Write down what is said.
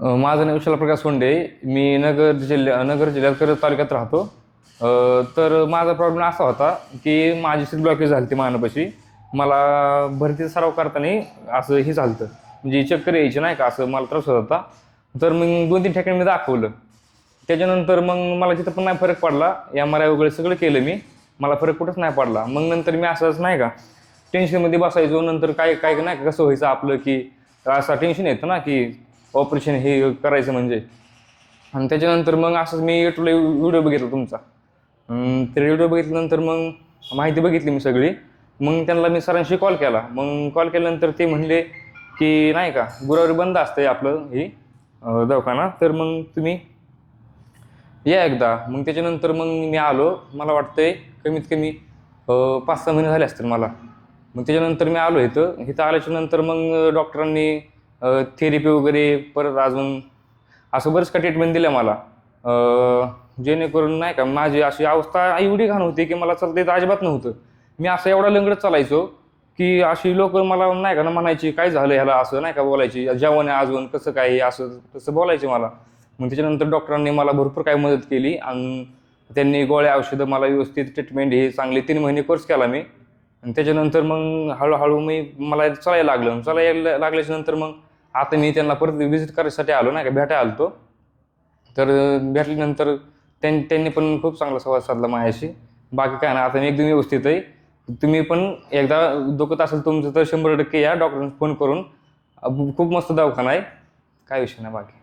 माझं नाव विशाल प्रकाश सोंडे मी नगर जिल्ह्या नगर जिल्ह्यात कर्जत तालुक्यात राहतो. तर माझा प्रॉब्लेम असा होता की माझी सीट ब्लॉकेज झाली ती मानपाशी. मला भरतीचा सराव करताना असं हे झालं म्हणजे चक्कर यायची नाही का असं मला त्रास होत होता. तर मग दोन तीन ठिकाणी मी दाखवलं. त्याच्यानंतर मग मला तिथं पण नाही फरक पडला एम आर आय वगैरे सगळं केलं मी. मला फरक कुठंच नाही पडला. मग नंतर मी असंच नाही का टेन्शनमध्ये बसायचो. नंतर काय काय नाही का कसं व्हायचं आपलं की असं टेन्शन येतं ना की ऑपरेशन हे करायचं म्हणजे. आणि त्याच्यानंतर मग असंच मी युट्यूबला व्हिडिओ बघितला तुमचा. तर ते व्हिडिओ बघितल्यानंतर मग माहिती बघितली मी सगळी. मग त्यांना मी सरांशी कॉल केला. मग कॉल केल्यानंतर ते म्हणले की नाही का गुरुवारी बंद असतंय आपलं हे दवाखाना. तर मग तुम्ही या एकदा. मग त्याच्यानंतर मग मी आलो. मला वाटतंय कमीत कमी पाच सहा महिने झाले असतील मला. मग त्याच्यानंतर मी आलो इथं. इथं आल्याच्यानंतर मग डॉक्टरांनी थेरपी वगैरे परत अजून असं बरंच का ट्रीटमेंट दिलं मला. जेणेकरून नाही का माझी अशी अवस्था एवढी घाण होती की मला चालता येत अजिबात नव्हतं. मी असं एवढा लंगडत चालायचो की अशी लोक मला नाही का ना म्हणायची काय झालं ह्याला असं? नाही का बोलायची जेवण आहे अजून कसं काय असं तसं बोलायचे मला. मग त्याच्यानंतर डॉक्टरांनी मला भरपूर काही मदत केली आणि त्यांनी गोळ्या औषधं मला व्यवस्थित ट्रीटमेंट हे चांगले तीन महिने कोर्स केला मी. आणि त्याच्यानंतर मग हळूहळू मी मला चालायला लागलं. चालायला लागल्याच्या नंतर मग आता मी त्यांना परत विजिट करायसाठी आलो नाही का भेटायला आलो तो तर भेटल्यानंतर त्यां त्यांनी पण खूप चांगला संवाद साधला माझ्याशी. बाकी काय ना आता मी एकदम व्यवस्थित आहे. तुम्ही पण एकदा दुखत असेल तुमचं तर शंभर टक्के या डॉक्टरांना फोन करून. खूप मस्त दवाखाना आहे. काय विषय नाही बाकी.